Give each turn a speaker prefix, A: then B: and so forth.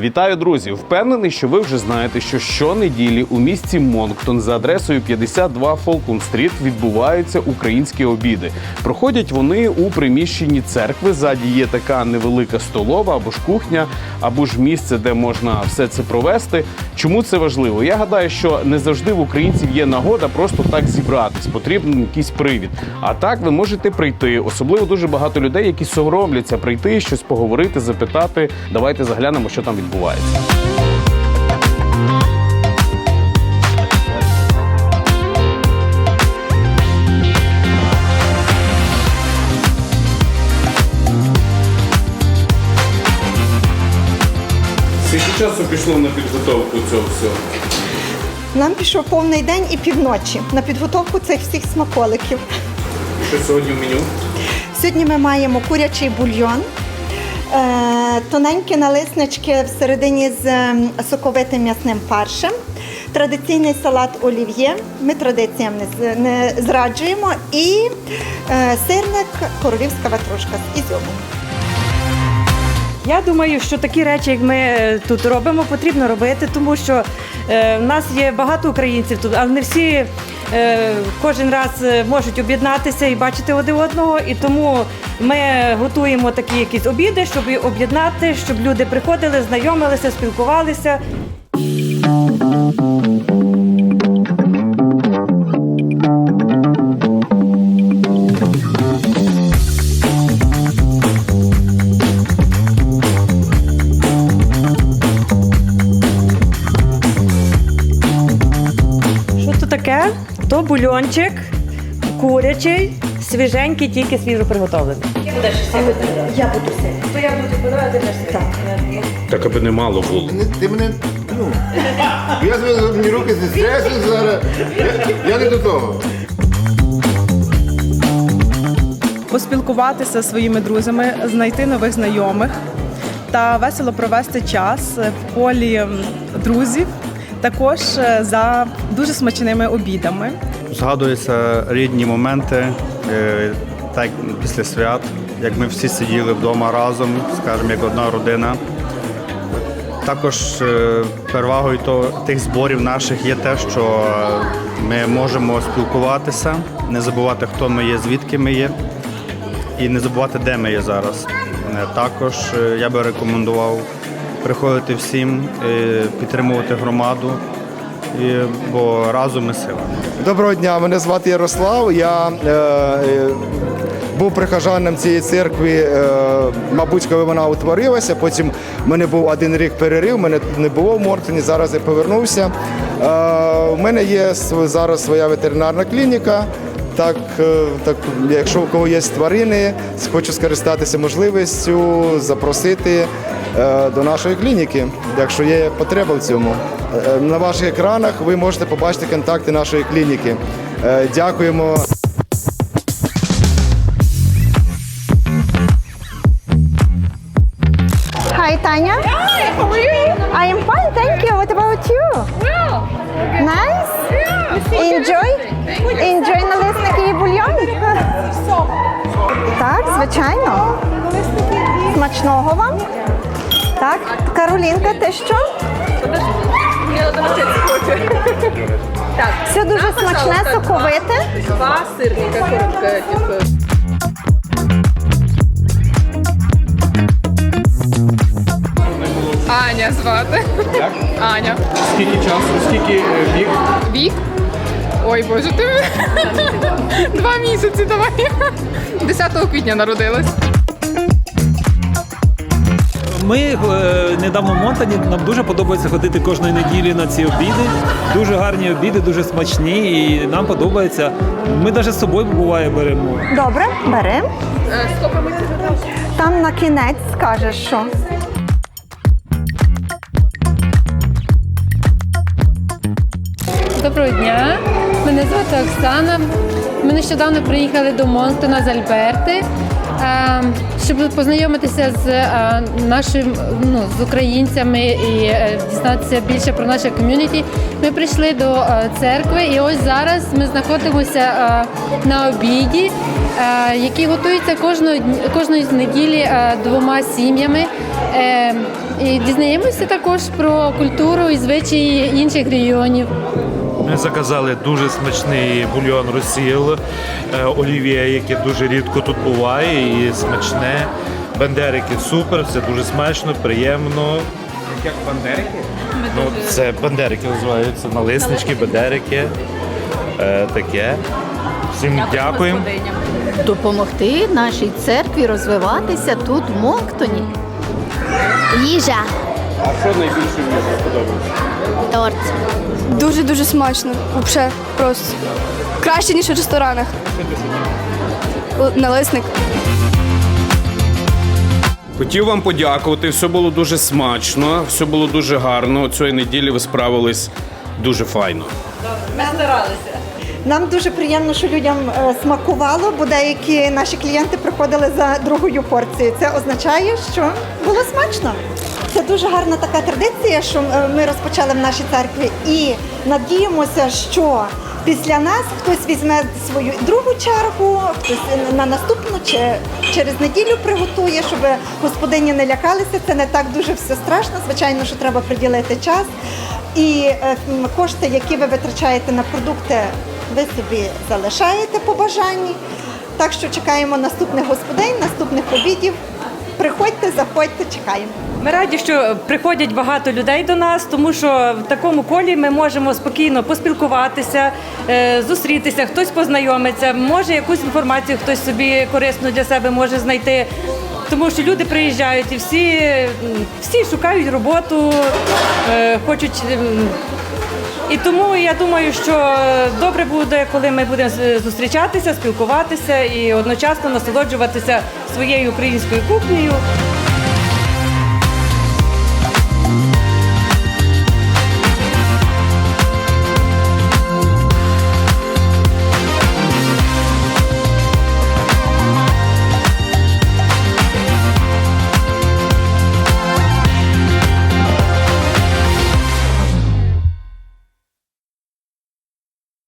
A: Вітаю, друзі! Впевнений, що ви вже знаєте, що щонеділі у місті Монктон за адресою 52 Фолкун Стріт відбуваються українські обіди. Проходять вони у приміщенні церкви. Ззаді є така невелика столова або ж кухня, або ж місце, де можна все це провести. Чому це важливо? Я гадаю, що не завжди в українців є нагода просто так зібратись. Потрібен якийсь привід. А так ви можете прийти. Особливо дуже багато людей, які соромляться прийти, щось поговорити, запитати. Давайте заглянемо, що там відбувається. Часу пішло на підготовку цього всього?
B: Нам пішов повний день і півночі на підготовку цих всіх смаколиків.
A: Що сьогодні в меню?
B: Сьогодні ми маємо курячий бульйон, е, тоненькі налиснички всередині з ем, соковитим м'ясним фаршем, традиційний салат олів'є. Ми традиціям не, не зраджуємо, і е, сирник королівська ватрушка з ізюмом.
C: Я думаю, що такі речі, як ми е, тут робимо, потрібно робити, тому що е, в нас є багато українців тут, але не всі е, кожен раз можуть об'єднатися і бачити один одного. І тому ми готуємо такі якісь обіди, щоб об'єднати, щоб люди приходили, знайомилися, спілкувалися. Таке? То бульончик курячий, свіженький, тільки свіжо приготовлений.
B: Я буду сир.
C: То я буду подавати
B: Так.
A: Так аби не мало було.
D: Ти, мене. Ну, я зв'язав мені руки зі стресу зараз. Я, я не до того.
E: поспілкуватися зі своїми друзями, знайти нових знайомих та весело провести час в колі друзів, також е, за дуже смачними обідами.
F: Згадуються рідні моменти, е, так після свят, як ми всі сиділи вдома разом, скажімо, як одна родина. Також е, перевагою тих зборів наших є те, що ми можемо спілкуватися, не забувати, хто ми є, звідки ми є, і не забувати, де ми є зараз. Також я би рекомендував приходити всім, е, підтримувати громаду, бо разом ми сила.
D: Доброго дня, мене звати Ярослав. Я е, е, був прихожанам цієї церкви, е, мабуть, коли вона утворилася. Потім в мене був один рік перерив, мене не було в Мортоні, зараз я повернувся. Е, у мене є зараз своя ветеринарна клініка. Так, е, так, якщо у кого є тварини, хочу скористатися можливістю запросити до нашої клініки, якщо є потреба в цьому. Е, На ваших екранах ви можете побачити контакти нашої клініки. Е, Дякуємо.
B: Hi, Tanya. Hi, how are you? I am fine, thank you. What about you?
G: Well,
B: Nice?
G: yeah.
B: Enjoy? Enjoy налисники і бульйон? Так, звичайно. Смачного вам. Так, Каролінка, ти що?
G: Я до речі, хочу. Так,
B: Все дуже смачне, соковите.
G: Два, два сирника коротко. типу. Аня звати.
A: Як?
G: Аня.
A: Скільки часу, скільки е, вік?
G: Вік. Ой, боже, ти два місяці давай. 10 квітня народилась.
H: Ми е, недавно в Монтані. Нам дуже подобається ходити кожної неділі на ці обіди. Дуже гарні обіди, дуже смачні, і нам подобається. Ми навіть з собою буває беремо.
B: Добре, бери.
G: Е, Скільки ми
B: Там на кінець скажеш, що.
I: Доброго дня, мене звати Оксана. Ми нещодавно приїхали до Монстона з Альберти, щоб познайомитися з е, нашим ну, з українцями і е, дізнатися більше про наше ком'юніті. Ми прийшли до е, церкви, і ось зараз ми знаходимося на обіді, який готується кожної кожної з неділі двома сім'ями. Е, і дізнаємося також про культуру і звичаї інших регіонів.
J: Ми заказали дуже смачний бульйон розсіл е, олів'є, яке дуже рідко тут буває і смачне. Бандерики супер, все дуже смачно, приємно.
A: Як бандерики?
J: Ну, це бандерики називаються, налиснички, бандерики. Е, таке. Всім дякуємо.
K: допомогти нашій церкві розвиватися тут, в Монктоні.
L: Їжа,
A: А що найбільше мені сподобалося?
L: торт.
M: Дуже дуже смачно. Взагалі просто краще ніж у ресторанах. Налисник.
A: Хотів вам подякувати. Все було дуже смачно, все було дуже гарно. Цієї неділі ви справились дуже файно.
C: Ми старалися.
B: Нам дуже приємно, що людям е, смакувало, бо деякі наші клієнти приходили за другою порцією. Це означає, що було смачно. Це дуже гарна така традиція, що е, ми розпочали в нашій церкві, і надіємося, що після нас хтось візьме свою другу чергу, хтось на наступну чи через неділю приготує, щоб господині не лякалися. Це не так дуже все страшно. Звичайно, що треба приділити час. І е, кошти, які ви витрачаєте на продукти, ви собі залишаєте по бажанні. Так що чекаємо наступних господинь, наступних обідів. Приходьте, заходьте, чекаємо.
C: Ми раді, що приходять багато людей до нас, тому що в такому колі ми можемо спокійно поспілкуватися, е, зустрітися, хтось познайомиться, може якусь інформацію хтось собі корисну для себе може знайти. Тому що люди приїжджають і всі, всі шукають роботу, е, хочуть. І тому я думаю, що добре буде, коли ми будемо зустрічатися, спілкуватися і одночасно насолоджуватися своєю українською кухнею.